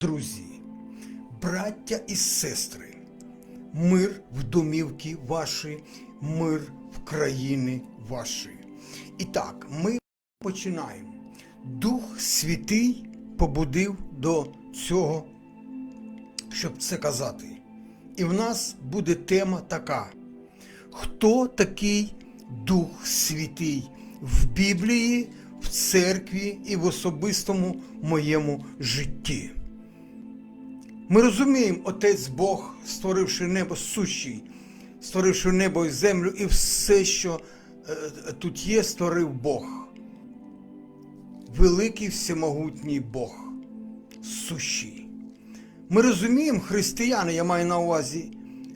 Друзі, браття і сестри, мир в домівки ваші, мир в країни ваші. І так, ми починаємо. Дух Святий побудив до цього, щоб це казати. І в нас буде тема така: Хто такий Дух Святий в Біблії, в церкві і в особистому моєму житті? Ми розуміємо, Отець Бог, створивши небо сущий, створивши небо і землю, і все, що е, тут є, створив Бог. Великий всемогутній Бог, сущий. Ми розуміємо, християни, я маю на увазі,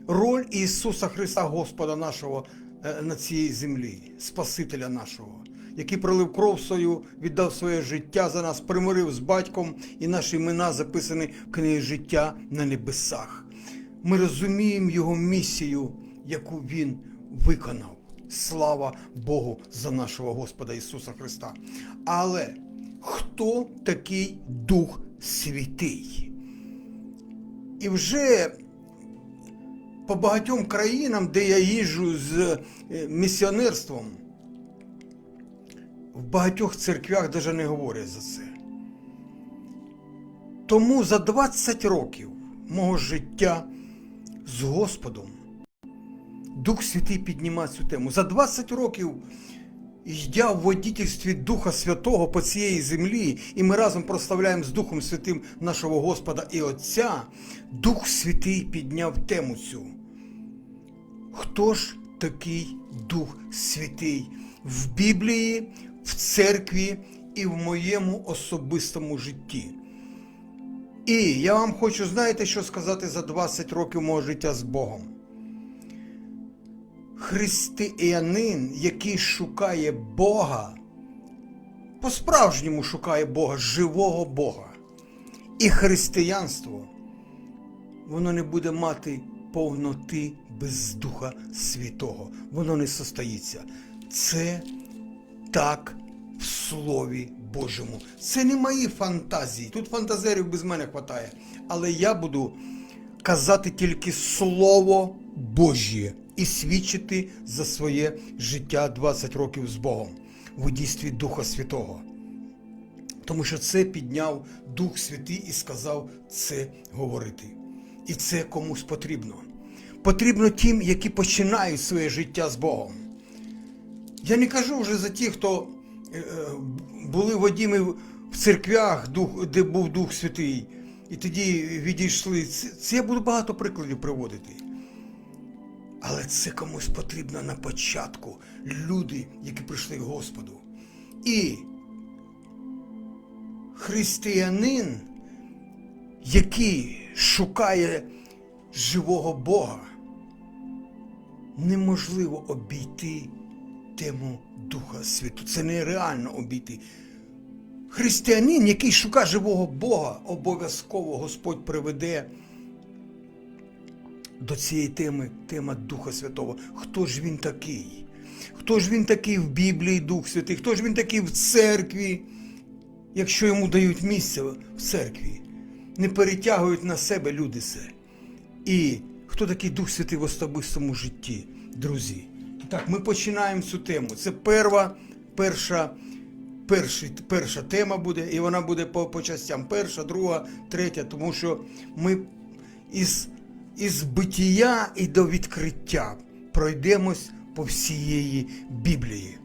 роль Ісуса Христа, Господа нашого е, на цій землі, Спасителя нашого, який пролив кров свою, віддав своє життя за нас, примирив з батьком, і наші імена записані в книгі життя на небесах. Ми розуміємо Його місію, яку Він виконав. Слава Богу за нашого Господа Ісуса Христа. Але хто такий Дух Святий? І вже по багатьом країнам, де я їжджу з е, місіонерством, в багатьох церквях навіть не говорять за це. Тому за 20 років мого життя з Господом Дух Святий піднімає цю тему. За 20 років йдя в водительстві Духа Святого по цієї землі, і ми разом прославляємо з Духом Святим нашого Господа і Отця, Дух Святий підняв тему цю. Хто ж такий Дух Святий в Біблії, в церкві і в моєму особистому житті? І я вам хочу, знаєте, що сказати за 20 років мого життя з Богом. Християнин, який шукає Бога, по-справжньому шукає Бога, живого Бога. І християнство, воно не буде мати повноти без Духа Святого. Воно не состоїться. Це так в Слові Божому. Це не мої фантазії. Тут фантазерів без мене вистачає. Але я буду казати тільки Слово Божє і свідчити за своє життя 20 років з Богом в дійстві Духа Святого. Тому що це підняв Дух Святий і сказав це говорити. І це комусь потрібно. Потрібно тим, які починають своє життя з Богом. Я не кажу вже за ті, хто е, були водіми в церквях, де був Дух Святий, і тоді відійшли. Це я буду багато прикладів приводити. Але це комусь потрібно на початку. Люди, які прийшли к Господу. І християнин, який шукає живого Бога, неможливо обійти тему Духа Святу. Це нереально обійти. Християнин, який шукає живого Бога, обов'язково Господь приведе до цієї теми тема Духа Святого. Хто ж він такий? Хто ж він такий в Біблії Дух Святий? Хто ж він такий в церкві, якщо йому дають місце в церкві? Не перетягують на себе люди це. І хто такий Дух Святий в особистому житті, друзі? Так, ми починаємо цю тему. Це перша, перша, перший, перша тема буде, і вона буде по, по частям. Перша, друга, третя, тому що ми із, із битія і до відкриття пройдемось по всієї Біблії.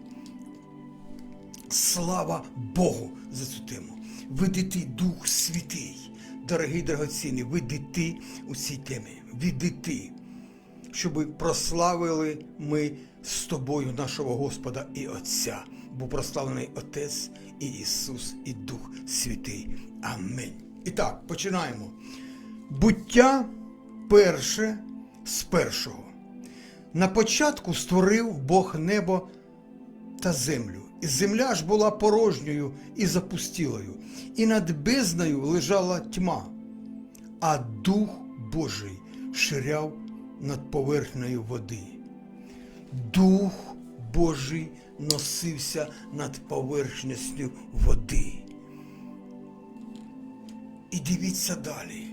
Слава Богу за цю тему. Видити Дух Святий, дорогий драгоцінний, видити у цій темі. Видити, щоб прославили ми з тобою нашого Господа і Отця, бо прославлений Отець і Ісус, і Дух Святий. Амінь. І так, починаємо. Буття перше з першого. На початку створив Бог небо та землю. І земля ж була порожньою і запустілою, і над безднею лежала тьма, а Дух Божий ширяв над поверхнею води. Дух Божий носився над поверхністю води. І дивіться далі.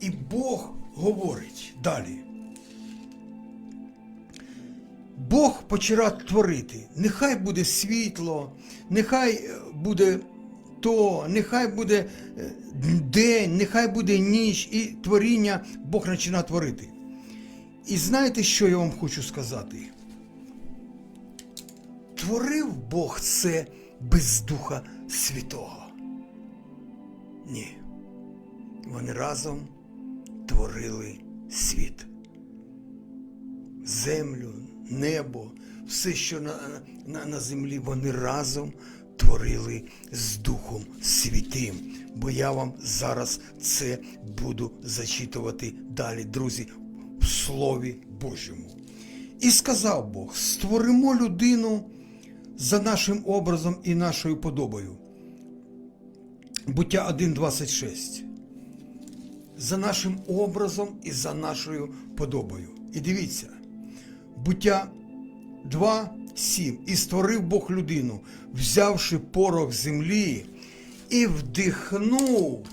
І Бог говорить далі. Бог почав творити. Нехай буде світло, нехай е, буде то, нехай буде е, день, нехай буде ніч, і творіння Бог починає творити. І знаєте, що я вам хочу сказати? Творив Бог це без Духа Святого. Ні. Вони разом творили світ. Землю, небо, все, що на, на, на землі, вони разом творили з Духом Святим. Бо я вам зараз це буду зачитувати далі, друзі, Слові Божому. І сказав Бог: створимо людину за нашим образом і нашою подобою. Буття 1.26. За нашим образом і за нашою подобою. І дивіться, буття 2.7. І створив Бог людину, взявши порох землі і вдихнув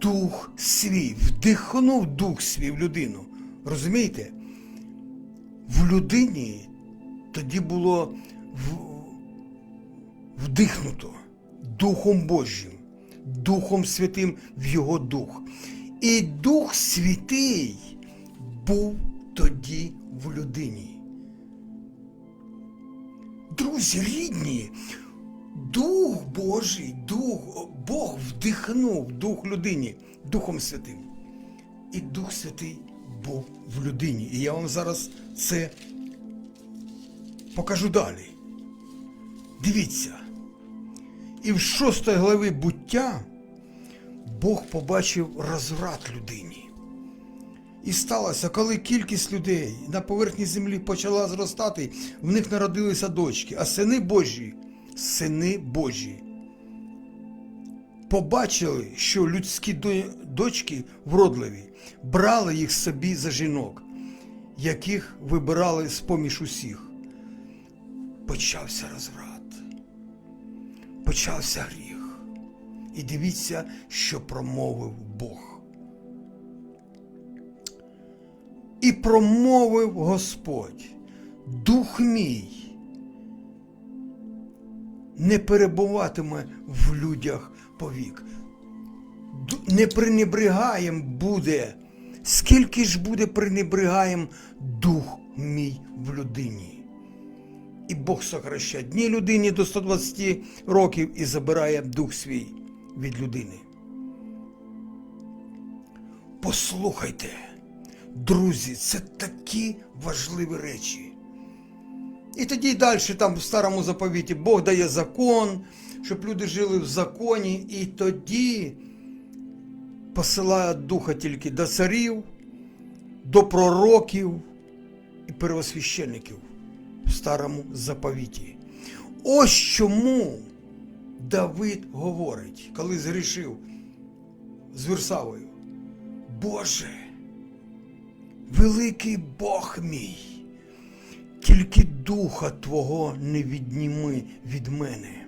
дух свій, вдихнув дух свій в людину. Розумієте? В людині тоді було в- вдихнуто Духом Божим, Духом Святим в його дух. І Дух Святий був тоді в людині. Друзі, рідні, Дух Божий, Дух, Бог вдихнув Дух людині Духом Святим. І Дух Святий був в людині. І я вам зараз це покажу далі. Дивіться. І в шостої глави буття Бог побачив розврат людині. І сталося, коли кількість людей на поверхні землі почала зростати, в них народилися дочки, а сини Божі, сини Божі. Побачили, що людські дочки вродливі, брали їх собі за жінок, яких вибирали з поміж усіх. Почався розврат почався гріх. І дивіться, що промовив Бог. І промовив Господь, Дух мій не перебуватиме в людях повік. Не пренебригаєм буде, скільки ж буде пренебригаєм дух мій в людині. І Бог сокращає дні людині до 120 років і забирає дух свій від людини. Послухайте, друзі, це такі важливі речі. І тоді далі, там в старому заповіті, Бог дає закон, щоб люди жили в законі, і тоді посилає духа тільки до царів, до пророків і первосвященників в старому заповіті. Ось чому Давид говорить, коли згрішив з Вірсавою. Боже, великий Бог мій, тільки духа Твого не відніми від мене.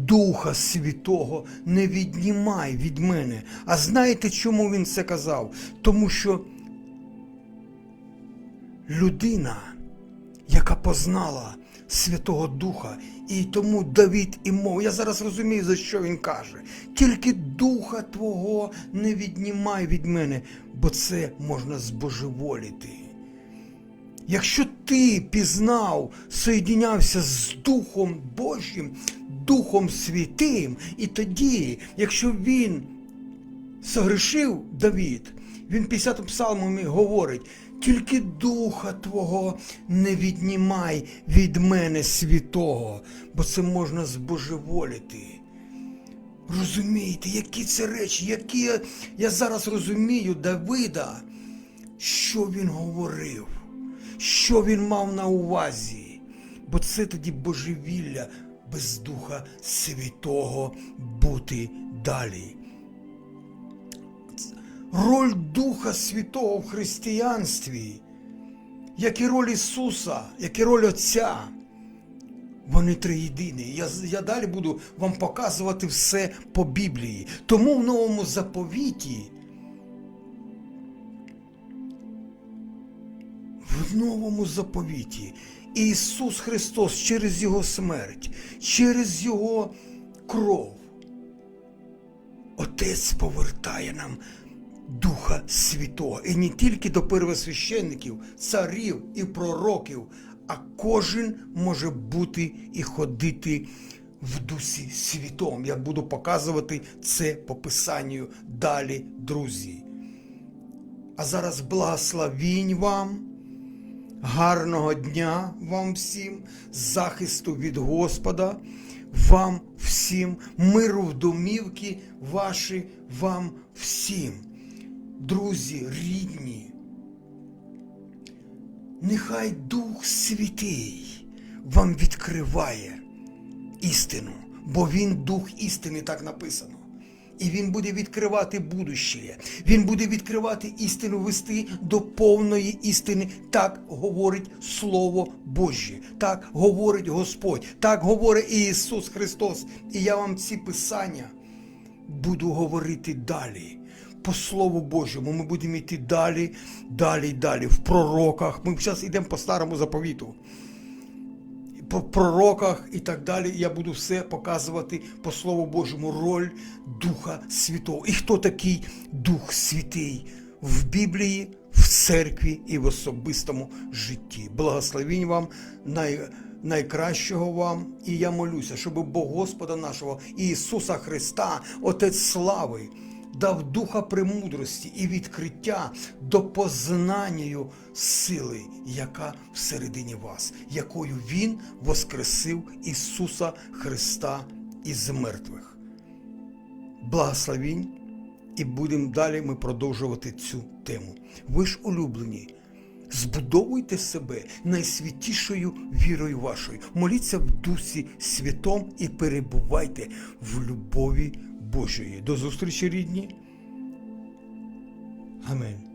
Духа Святого не віднімай від мене. А знаєте, чому він це казав? Тому що людина, яка познала Святого Духа, і тому Давід і мов. Я зараз розумію, за що він каже. Тільки Духа Твого не віднімай від мене, бо це можна збожеволіти. Якщо ти пізнав, соєдінявся з Духом Божим, Духом Святим, і тоді, якщо він согрішив Давід, він 50 псалмами говорить, тільки духа Твого не віднімай від мене святого, бо це можна збожеволіти. Розумієте, які це речі, які я зараз розумію Давида, що він говорив, що він мав на увазі, бо це тоді божевілля без Духа Святого бути далі. Роль Духа Святого в християнстві, як і роль Ісуса, як і роль Отця, Вони триєдині. Я, я далі буду вам показувати все по Біблії. Тому в новому заповіті. Новому заповіті Ісус Христос через Його смерть, через Його кров. Отець повертає нам Духа Святого. І не тільки до первосвященників, царів і пророків, а кожен може бути і ходити в Дусі Святому. Я буду показувати це по Писанню далі, друзі. А зараз благословінь вам. Гарного дня вам всім, захисту від Господа, вам всім, миру в домівки ваші, вам всім. Друзі, рідні, нехай Дух Святий вам відкриває істину, бо Він Дух істини, так написано. І він буде відкривати будущее. Він буде відкривати істину, вести до повної істини. Так говорить Слово Боже. Так говорить Господь. Так говорить Ісус Христос. І я вам ці писання буду говорити далі. По Слову Божому ми будемо йти далі, далі, далі. В пророках. Ми зараз йдемо по старому заповіту по пророках і так далі. Я буду все показувати по Слову Божому роль Духа Святого. І хто такий Дух Святий в Біблії, в церкві і в особистому житті. Благословінь вам най, найкращого вам. І я молюся, щоб Бог Господа нашого Ісуса Христа, Отець слави. Дав духа премудрості і відкриття до познання сили, яка всередині вас, якою Він воскресив Ісуса Христа із мертвих. Благословінь, і будемо далі ми продовжувати цю тему. Ви ж улюблені. Збудовуйте себе найсвятішою вірою вашою. Моліться в Дусі Святом і перебувайте в любові Божої. До зустрічі, рідні. Амінь.